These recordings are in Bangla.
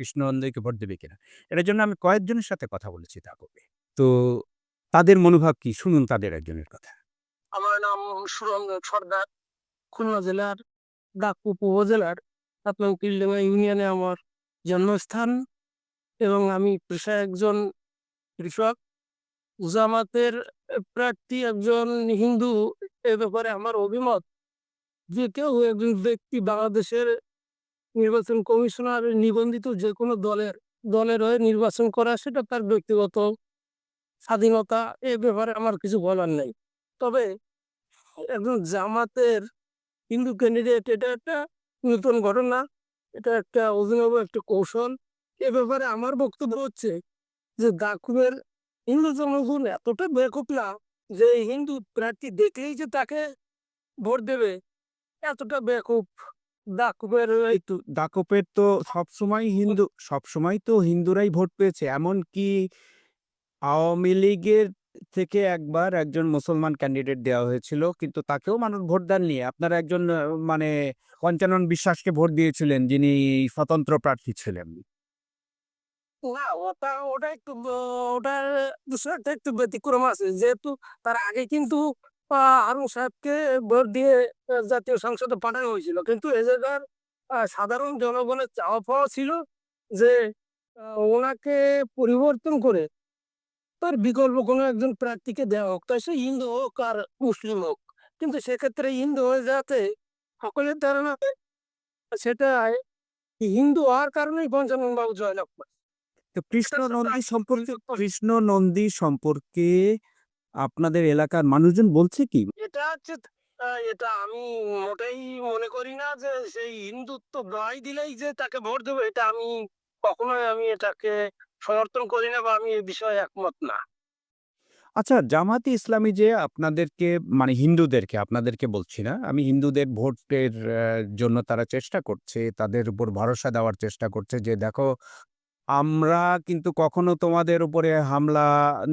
কৃষ্ণনন্দকে ভোট দেবে কিনা? এটার জন্য আমি কয়েকজনের সাথে কথা বলেছি দাকপে তো তাদের মনোভাব কি? শুনুন তাদের একজনের কথা। আমার নাম সুরঞ্জন সর্দার, খুলনা জেলার ডাকুপ উপজেলার আপনার কিলডেঙ্গা ইউনিয়নে আমার জন্মস্থান এবং আমি পেশায় একজন কৃষক। জামাতের প্রার্থী একজন হিন্দু, এ ব্যাপারে আমার অভিমত যে কেউ একজন ব্যক্তি বাংলাদেশের নির্বাচন কমিশনার নিবন্ধিত যে কোনো দলের দলের হয়ে নির্বাচন করা সেটা তার ব্যক্তিগত স্বাধীনতা এ ব্যাপারে আমার কিছু বলার নেই। তবে একজন জামাতের হিন্দু ক্যান্ডিডেট এটা একটা নতুন ঘটনা, এটা একটা অভিনব একটা কৌশল। এ ব্যাপারে আমার বক্তব্য হচ্ছে যে দাকুমের হিন্দু জনগণ এতটা বেকুব না যে হিন্দু প্রার্থী দেখলেই যে তাকে ভোট দেবে, এতটা বেকুব। এই তো দাকপের তো সবসময় হিন্দু সবসময় তো হিন্দুরাই ভোট পেয়েছে। এমন কি আওয়ামী লীগের থেকে একবার একজন মুসলমান ক্যান্ডিডেট দেওয়া হয়েছিল কিন্তু তাকেও মানুষ ভোট দেননি। আপনারা একজন মানে পঞ্চানন বিশ্বাসকে ভোট দিয়েছিলেন যিনি স্বতন্ত্র প্রার্থী ছিলেন। না ওটা ওটা একটু ওটার বিষয়টা একটু ব্যতিক্রম আছে। যেহেতু তার আগে কিন্তু আহ, সাহেবকে ভোট দিয়ে জাতীয় সংসদে পাঠানো হয়েছিল। কিন্তু এ জায়গার সাধারণ জনগণের চাওয়া পাওয়া ছিল যে ওনাকে পরিবর্তন করে তার বিকল্প কোনো একজন প্রার্থীকে দেওয়া হোক। তাই সে হিন্দু হোক আর মুসলিম হোক। কিন্তু সেক্ষেত্রে হিন্দু হয়ে যাতে সকলের ধারণা সেটা হিন্দু হওয়ার কারণেই পঞ্চানন বাবু জয়লাভ করে কৃষ্ণ নন্দী সম্পর্কে কৃষ্ণ নন্দী সম্পর্কে আপনাদের এলাকার মানুষজন বলছে কি? এটা হচ্ছে এটা আমি মোটেই মনে করি না যে সেই হিন্দুত্ব গাই দিলেই যে তাকে ভোট দেবো এটা আমি কখনোই আমি এটাকে সমর্থন করি না বা আমি এ বিষয়ে একমত না। আচ্ছা জামাতে ইসলামী যে আপনাদেরকে মানে হিন্দুদেরকে আপনাদেরকে বলছি না আমি হিন্দুদের ভোটের জন্য তারা চেষ্টা করছে তাদের উপর ভরসা দেওয়ার চেষ্টা করছে যে দেখো আমরা কিন্তু কখনো তোমাদের উপরে হামলা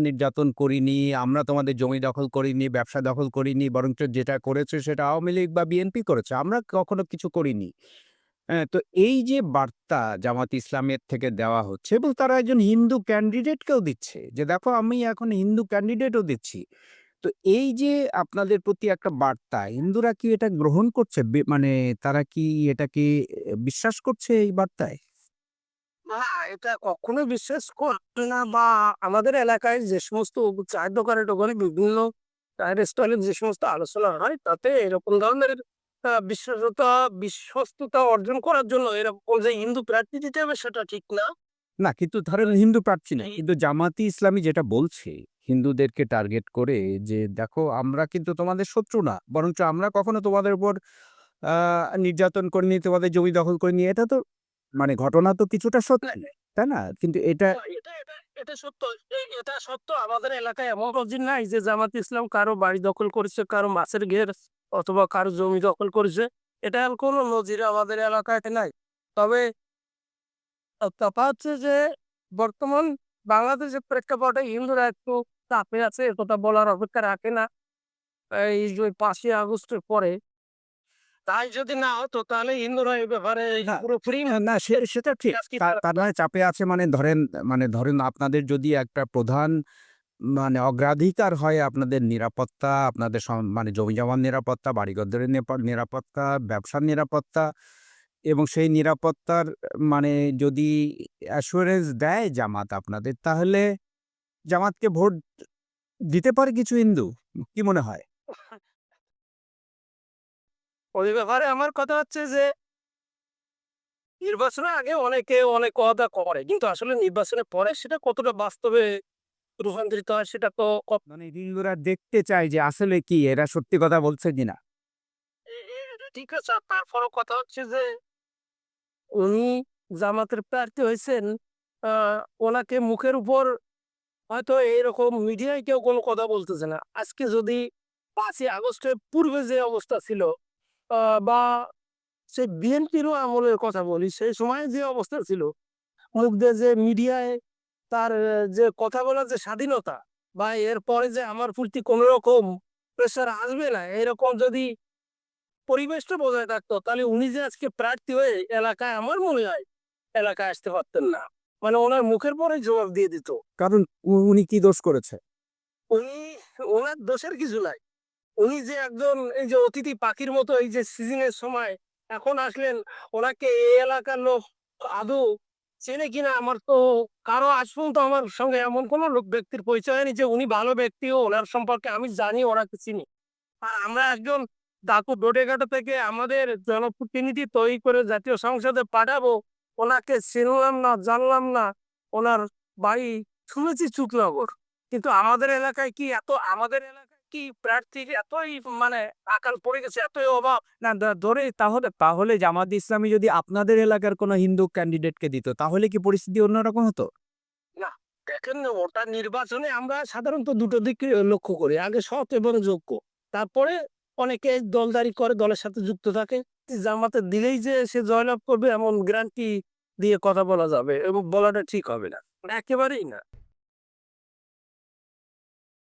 নির্যাতন করিনি, আমরা তোমাদের জমি দখল করিনি, ব্যবসা দখল করিনি, বরঞ্চ যেটা করেছে সেটা আওয়ামী লীগ বা বিএনপি করেছে, আমরা কখনো কিছু করিনি। তো এই যে বার্তা জামাত ইসলামের থেকে দেওয়া হচ্ছে এবং তারা একজন হিন্দু ক্যান্ডিডেটকেও দিচ্ছে, যে দেখো আমি এখন হিন্দু ক্যান্ডিডেটও দিচ্ছি। তো এই যে আপনাদের প্রতি একটা বার্তা, হিন্দুরা কি এটা গ্রহণ করছে? মানে তারা কি এটাকে বিশ্বাস করছে এই বার্তায়? না এটা কখনো বিশ্বাস করে না বা আমাদের এলাকায় যে সমস্ত চায়ের দোকানে টোকানে বিভিন্ন চায়ের স্টলে যে সমস্ত আলোচনা হয় তাতে এরকম ধরনের আহ, বিশ্বাসতা বিশ্বস্ততা অর্জন করার জন্য এরকম যে হিন্দু প্রার্থী দিতে হবে সেটা ঠিক না। না কিন্তু ধরেন হিন্দু প্রার্থী না কিন্তু জামাতি ইসলামী যেটা বলছে হিন্দুদেরকে টার্গেট করে যে দেখো আমরা কিন্তু তোমাদের শত্রু না বরঞ্চ আমরা কখনো তোমাদের উপর আহ, নির্যাতন করিনি তোমাদের জমি দখল করিনি। এটা তো মানে ঘটনা তো কিছুটা সত্যি তাই না? কিন্তু এটা এটা সত্য। এটা সত্য। আমাদের এলাকায় এমন অজির নাই যে জামাত ইসলাম কারও বাড়ি দখল করেছে কারও মাছের ঘের অথবা কারও জমি দখল করেছে। এটা আর কোনো নজির আমাদের এলাকায় নাই। তবে আহ, হচ্ছে যে বর্তমান বাংলাদেশের প্রেক্ষাপটে হিন্দুরা একটু চাপে আছে কথা বলার অপেক্ষা রাখে না। এই যে পাঁচই আগস্টের পরে তাই যদি না হতো তাহলে হিন্দুরা এই ব্যাপারে পুরোপুরি না, সেটা ঠিক। তার মানে চাপে আছে মানে ধরেন মানে ধরেন আপনাদের যদি একটা প্রধান মানে অগ্রাধিকার হয় আপনাদের নিরাপত্তা আপনাদের মানে জমি জমার নিরাপত্তা বাড়িঘরদের নিরাপত্তা ব্যবসার নিরাপত্তা এবং সেই নিরাপত্তার মানে যদি অ্যাসুরেন্স দেয় জামাত আপনাদের তাহলে জামাতকে ভোট দিতে পারে কিছু হিন্দু কি মনে হয়? ওই ব্যাপারে আমার কথা হচ্ছে যে নির্বাচনের আগে অনেকে অনেক কথা করে। কিন্তু আসলে নির্বাচনের পরে সেটা কতটা বাস্তবে রূপান্তরিত হয় সেটা তো মানে হিন্দুরা দেখতে চায় যে আসলে কি এরা সত্যি কথা বলছে কিনা? ঠিক আছে। তারপরও কথা হচ্ছে যে উনি জামাতের প্রার্থী হয়েছেন আহ, ওনাকে মুখের উপর হয়তো এইরকম মিডিয়ায় কেউ কোনো কথা বলতেছে না। আজকে যদি পাঁচই আগস্টের পূর্বে যে অবস্থা ছিল বা সে বিএনপিরও আমলের কথা বলি সেই সময় যে অবস্থা ছিল মুখ দিয়ে যে মিডিয়ায় তার যে কথা বলার যে স্বাধীনতা বা এরপরে যে আমার প্রতি কোনো রকম প্রেশার আসবে না এরকম যদি পরিবেশটা বজায় থাকতো তাহলে উনি যে আজকে প্রার্থী হয়ে এলাকায় আমার মনে হয় এলাকায় আসতে পারতেন না। মানে ওনার মুখের পরে জবাব দিয়ে দিত। কারণ উনি কি দোষ করেছে? উনি ওনার দোষের কিছু নাই। উনি যে একজন এই যে অতিথি পাখির মতো এই যে সিজনের সময় এখন আসলেন, ওনাকে এই এলাকার লোক আদৌ চেনে কিনা আমার তো কারও আজ পর্যন্ত আমার সঙ্গে এমন কোনো লোক ব্যক্তির পরিচয় হয়নি যে উনি ভালো ব্যক্তি ও ওনার সম্পর্কে আমি জানি, ওনাকে চিনি। আর আমরা একজন ডাকু ডোডেঘাটা থেকে আমাদের জনপ্রতিনিধি তৈরি করে জাতীয় সংসদে পাঠাবো, ওনাকে চিনলাম না, জানলাম না, ওনার বাড়ি শুনেছি চুকনগর কিন্তু আমাদের এলাকায় কি এত, আমাদের এলাকায় কি প্রার্থীর এতই মানে আকাল পড়ে গেছে, এতই অভাব? না ধরে তাহলে তাহলে জামাত ইসলামী যদি আপনাদের এলাকার কোনো হিন্দু ক্যান্ডিডেটকে দিত, তাহলে কি পরিস্থিতি অন্যরকম হতো? দেখেন ওটা নির্বাচনে আমরা সাধারণত দুটো দিক লক্ষ্য করি, আগে সৎ এবং যোগ্য। তারপরে অনেকে দলদারি করে, দলের সাথে যুক্ত থাকে। জামাতে দিলেই যে সে জয়লাভ করবে, এমন গ্যারান্টি দিয়ে কথা বলা যাবে এবং বলাটা ঠিক হবে না। একেবারেই না।